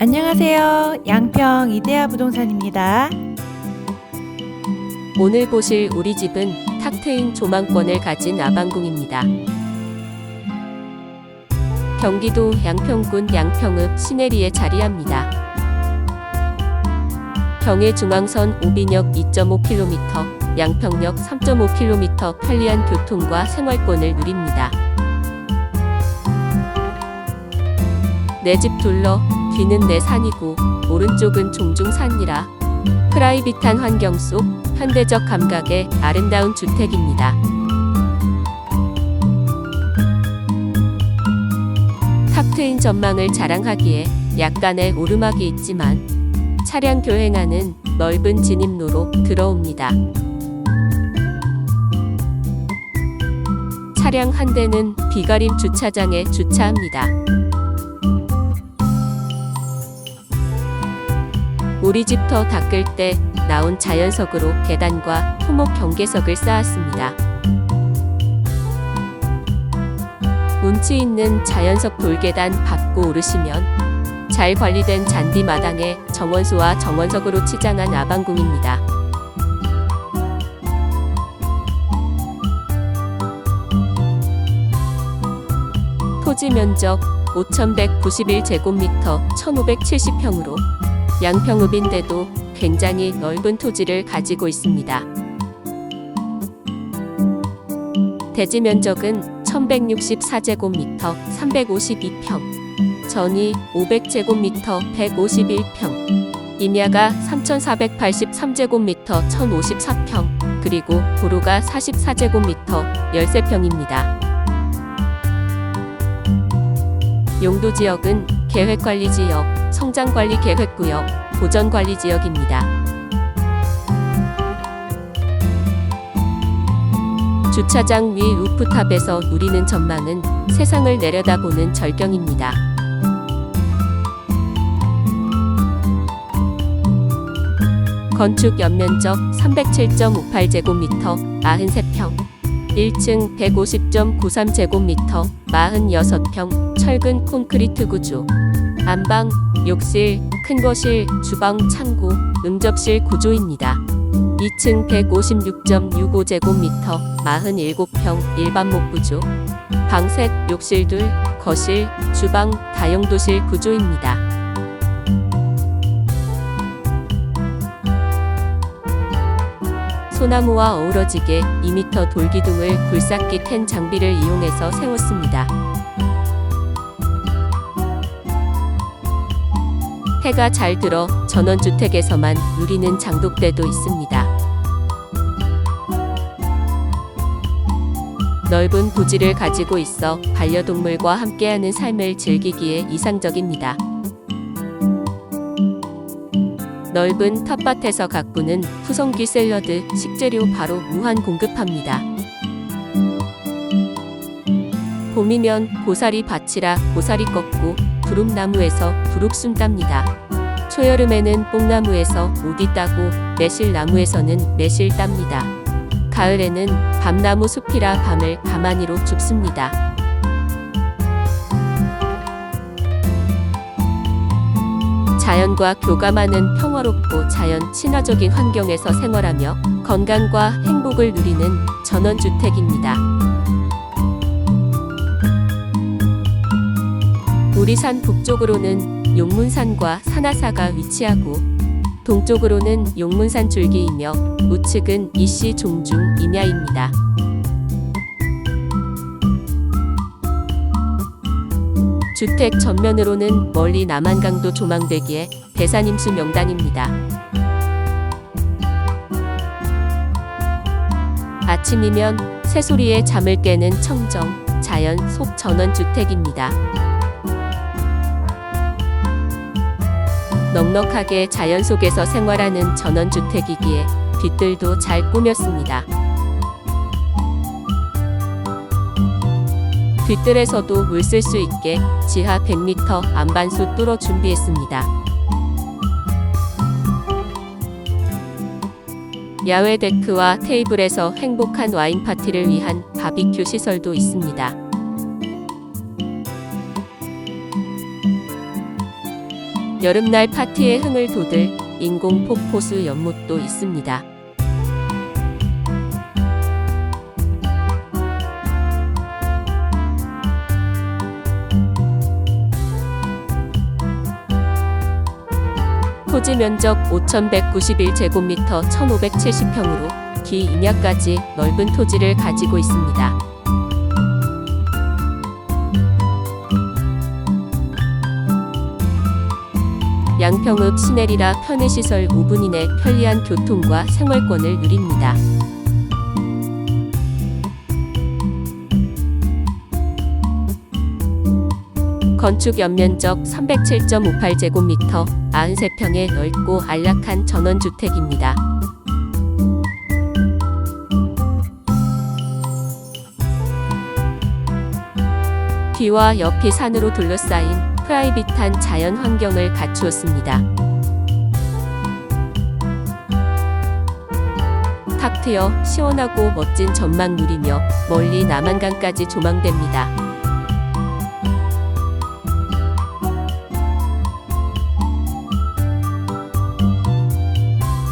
안녕하세요. 양평 이데아 부동산입니다. 오늘 보실 우리 집은 탁 트인 조망권을 가진 아방궁입니다. 경기도 양평군 양평읍 시내리에 자리합니다. 경의 중앙선 오비역 2.5km, 양평역 3.5km 편리한 교통과 생활권을 누립니다. 내 집 둘러 뒤는 내 산이고 오른쪽은 종중 산이라 프라이빗한 환경 속 현대적 감각의 아름다운 주택입니다. 탁 트인 전망을 자랑하기에 약간의 오르막이 있지만 차량 교행하는 넓은 진입로로 들어옵니다. 차량 한 대는 비가림 주차장에 주차합니다. 우리 집 터 닦을 때 나온 자연석으로 계단과 토목 경계석을 쌓았습니다. 운치 있는 자연석 돌계단 밟고 오르시면 잘 관리된 잔디 마당에 정원소와 정원석으로 치장한 아방궁입니다. 토지 면적 5,191제곱미터 1,570평으로 양평읍인데도 굉장히 넓은 토지를 가지고 있습니다. 대지 면적은 1164제곱미터 352평, 전이 500제곱미터 151평, 임야가 3483제곱미터 1054평, 그리고 도로가 44제곱미터 13평입니다. 용도 지역은 계획관리 지역, 성장관리 계획구역, 보전관리 지역입니다. 주차장 위 루프탑에서 누리는 전망은 세상을 내려다보는 절경입니다. 건축 연면적 307.58제곱미터 93평 1층 150.93제곱미터 46평 철근 콘크리트 구조 안방, 욕실, 큰 거실, 주방, 창고, 응접실 구조입니다. 2층 156.65제곱미터 47평 일반목 구조 방셋, 욕실 둘, 거실, 주방, 다용도실 구조입니다. 소나무와 어우러지게 2m 돌기둥을 굴삭기 텐 장비를 이용해서 세웠습니다. 해가 잘 들어 전원주택에서만 누리는 장독대도 있습니다. 넓은 부지를 가지고 있어 반려동물과 함께하는 삶을 즐기기에 이상적입니다. 넓은 텃밭에서 가꾸는 푸성귀 샐러드 식재료 바로 무한 공급합니다. 봄이면 고사리 밭이라 고사리 꺾고 두릅나무에서 두릅순 땁니다. 초여름에는 뽕나무에서 오디 따고 매실나무에서는 매실 땁니다. 가을에는 밤나무 숲이라 밤을 가마니로 줍습니다. 자연과 교감하는 평화롭고 자연 친화적인 환경에서 생활하며 건강과 행복을 누리는 전원주택입니다. 우리 산 북쪽으로는 용문산과 산하사가 위치하고 동쪽으로는 용문산 줄기이며 우측은 이씨 종중 임야입니다. 주택 전면으로는 멀리 남한강도 조망되기에 대산임수 명당입니다. 아침이면 새소리에 잠을 깨는 청정, 자연 속 전원주택입니다. 넉넉하게 자연 속에서 생활하는 전원주택이기에 뒤뜰도 잘 꾸몄습니다. 뒤뜰에서도 물 쓸 수 있게 지하 100m 안반수 뚫어 준비했습니다. 야외 데크와 테이블에서 행복한 와인 파티를 위한 바비큐 시설도 있습니다. 여름날 파티에 흥을 돋을 인공 폭포수 연못도 있습니다. 토지 면적 5,191제곱미터 1,570평으로 기 임야까지 넓은 토지를 가지고 있습니다. 양평읍 시내리라 편의시설 5분 이내 편리한 교통과 생활권을 누립니다. 건축 연면적 307.58제곱미터 93평의 넓고 안락한 전원주택입니다. 뒤와 옆이 산으로 둘러싸인 프라이빗한 자연 환경을 갖추었습니다. 탁 트여 시원하고 멋진 전망 누리며 멀리 남한강까지 조망됩니다.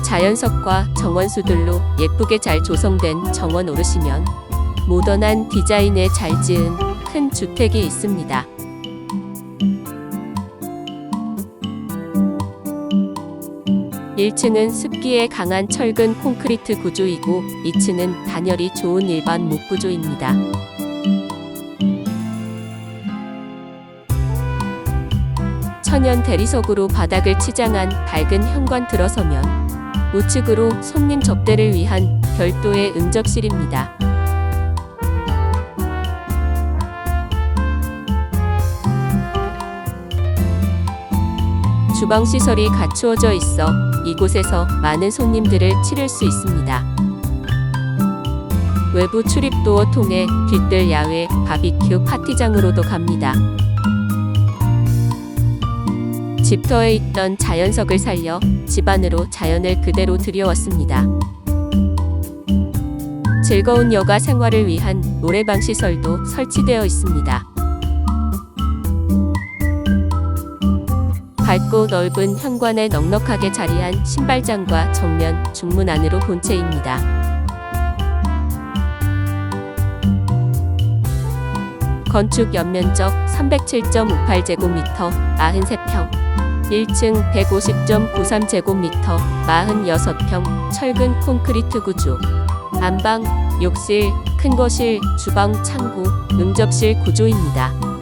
자연석과 정원수들로 예쁘게 잘 조성된 정원 오르시면 모던한 디자인에 잘 지은 큰 주택이 있습니다. 일층은 습기에 강한 철근 콘크리트 구조이고 2층은 단열이 좋은 일반 목 구조입니다. 천연 대리석으로 바닥을 치장한 밝은 현관 들어서면 우측으로 손님 접대를 위한 별도의 응접실입니다. 주방 시설이 갖추어져 있어 이곳에서 많은 손님들을 치를 수 있습니다. 외부 출입도어 통해 뒷뜰 야외 바비큐 파티장으로도 갑니다. 집터에 있던 자연석을 살려 집 안으로 자연을 그대로 들여왔습니다. 즐거운 여가 생활을 위한 노래방 시설도 설치되어 있습니다. 밝고 넓은 현관에 넉넉하게 자리한 신발장과 정면 중문 안으로 본체입니다. 건축 연면적 307.58제곱미터 93평 1층 150.93제곱미터 46평 철근 콘크리트 구조 안방, 욕실, 큰 거실, 주방, 창고, 응접실 구조입니다.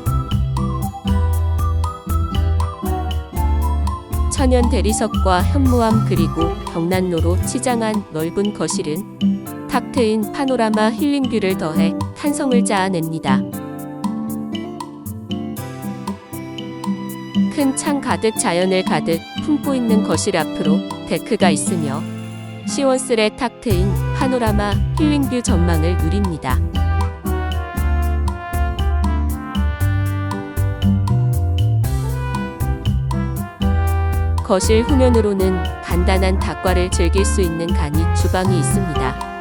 천연 대리석과 현무암 그리고 벽난로로 치장한 넓은 거실은 탁 트인 파노라마 힐링뷰를 더해 탄성을 쌓아냅니다. 큰 창 가득 자연을 가득 품고 있는 거실 앞으로 데크가 있으며 시원스레 탁 트인 파노라마 힐링뷰 전망을 누립니다. 거실 후면으로는 간단한 닭과를 즐길 수 있는 간이 주방이 있습니다.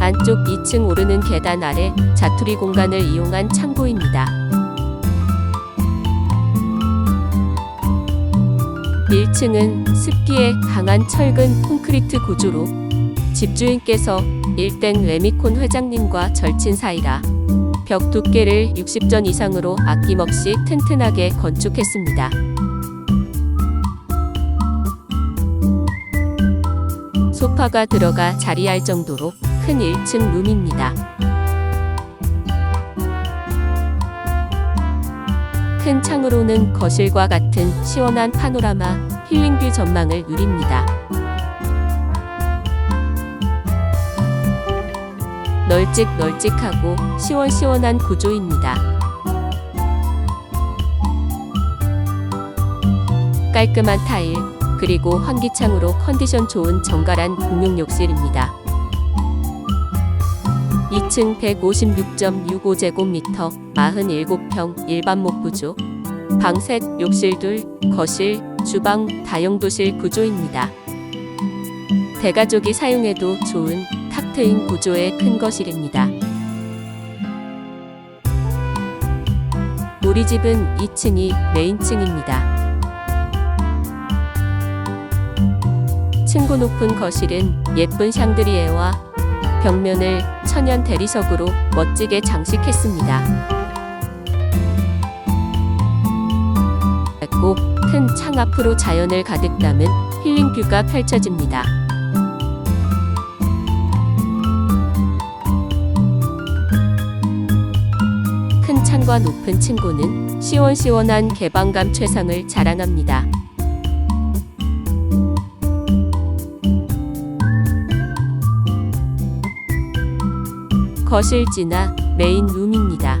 안쪽 2층 오르는 계단 아래 자투리 공간을 이용한 창고입니다. 1층은 습기에 강한 철근 콘크리트 구조로 집주인께서 일땡 레미콘 회장님과 절친 사이라 벽 두께를 60전 이상으로 아낌없이 튼튼하게 건축했습니다. 소파가 들어가 자리할 정도로 큰 1층 룸입니다. 큰 창으로는 거실과 같은 시원한 파노라마 힐링뷰 전망을 누립니다. 널찍널찍하고 시원시원한 구조입니다. 깔끔한 타일, 그리고 환기창으로 컨디션 좋은 정갈한 공용 욕실입니다. 2층 156.65제곱미터 47평 일반 목 구조, 방 셋, 욕실 둘, 거실, 주방, 다용도실 구조입니다. 대가족이 사용해도 좋은 탁 트인 구조의 큰 거실입니다. 우리 집은 2층이 메인층입니다. 층고 높은 거실은 예쁜 샹드리에와 벽면을 천연 대리석으로 멋지게 장식했습니다. 꼭큰창 앞으로 자연을 가득 담은 힐링 뷰가 펼쳐집니다. 큰 창과 높은 층고는 시원시원한 개방감 최상을 자랑합니다. 거실지나 메인 룸입니다.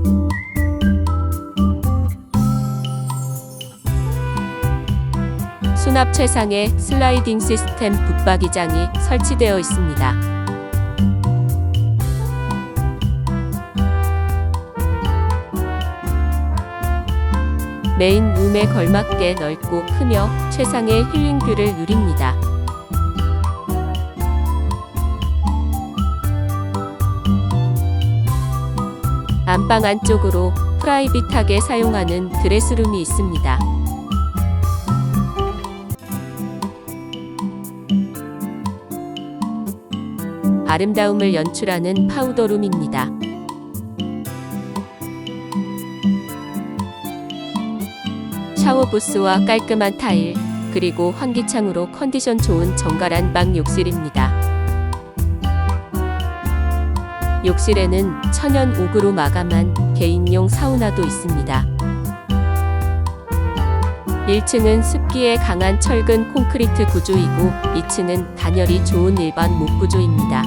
수납 최상의 슬라이딩 시스템 붙박이장이 설치되어 있습니다. 메인 룸에 걸맞게 넓고 크며 최상의 힐링 뷰를 누립니다. 안방 안쪽으로 프라이빗하게 사용하는 드레스룸이 있습니다. 아름다움을 연출하는 파우더룸입니다. 샤워 부스와 깔끔한 타일, 그리고 환기창으로 컨디션 좋은 정갈한 방 욕실입니다. 욕실에는 천연 옥으로 마감한 개인용 사우나도 있습니다. 1층은 습기에 강한 철근 콘크리트 구조이고 2층은 단열이 좋은 일반 목 구조입니다.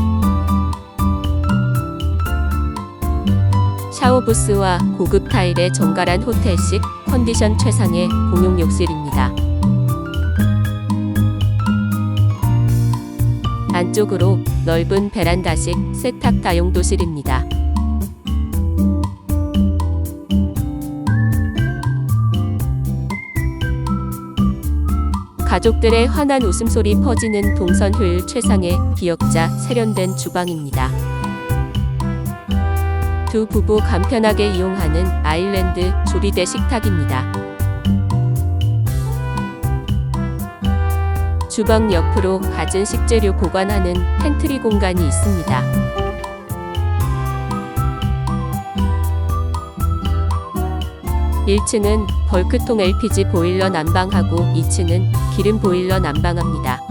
샤워 부스와 고급 타일의 정갈한 호텔식 컨디션 최상의 공용 욕실입니다. 안쪽으로 넓은 베란다식 세탁 다용 도실입니다. 가족들의 환한 웃음소리 퍼지는 동선 효율 최상의 기역자 세련된 주방입니다. 두 부부 간편하게 이용하는 아일랜드 조리대 식탁입니다. 주방 옆으로 갖은 식재료 보관하는 팬트리 공간이 있습니다. (1층은) 벌크통 LPG 보일러 난방하고 (2층은) 기름 보일러 난방합니다.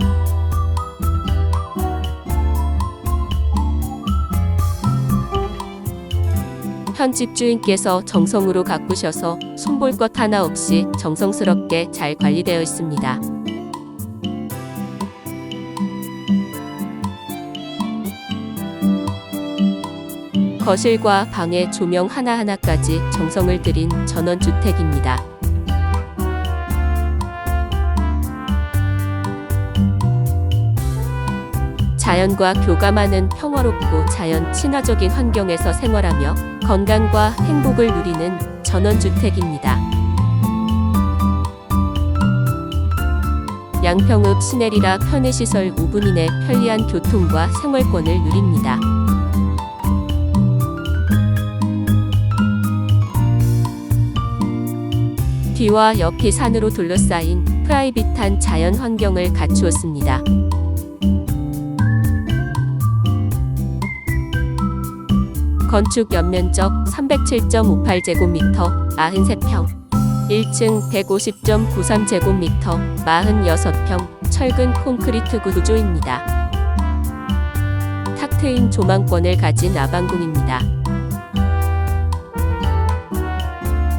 현 집주인께서 정성으로 가꾸셔서 손볼 것 하나 없이 정성스럽게 잘 관리되어 있습니다. 거실과 방의 조명 하나하나까지 정성을 들인 전원주택입니다. 자연과 교감하는 평화롭고 자연 친화적인 환경에서 생활하며 건강과 행복을 누리는 전원주택입니다. 양평읍 시내리라 편의시설 5분 이내 편리한 교통과 생활권을 누립니다. 뒤와 옆이 산으로 둘러싸인 프라이빗한 자연 환경을 갖추었습니다. 건축 연면적 307.58제곱미터 93평 1층 150.93제곱미터 46평 철근 콘크리트 구조입니다. 탁 트인 조망권을 가진 아방궁입니다.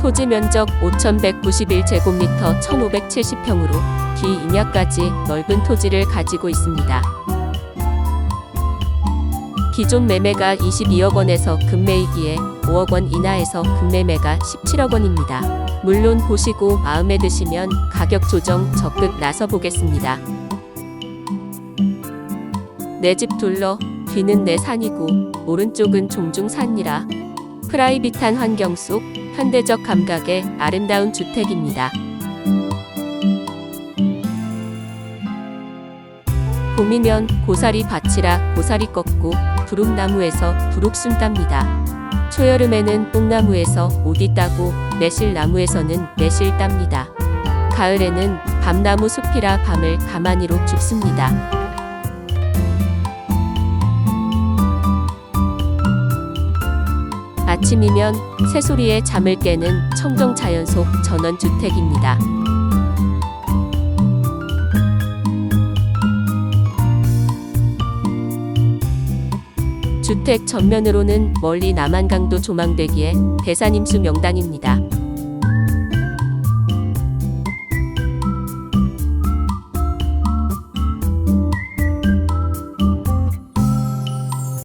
토지 면적 5,191제곱미터 1,570평으로 기인야까지 넓은 토지를 가지고 있습니다. 기존 매매가 22억 원에서 급매이기에 5억 원 이하에서 급매매가 17억 원입니다. 물론 보시고 마음에 드시면 가격 조정 적극 나서 보겠습니다. 내 집 둘러 뒤는 내 산이고 오른쪽은 종중 산이라 프라이빗한 환경 속 현대적 감각의 아름다운 주택입니다. 봄이면 고사리 밭이라 고사리 꺾고 두릅나무에서 두릅순 땁니다. 초여름에는 뽕나무에서 오디 따고 매실나무에서는 매실 땁니다. 가을에는 밤나무 숲이라 밤을 가만히로 죽습니다. 아침이면 새소리에 잠을 깨는 청정 자연 속 전원주택입니다. 주택 전면으로는 멀리 남한강도 조망되기에 대산임수 명당입니다.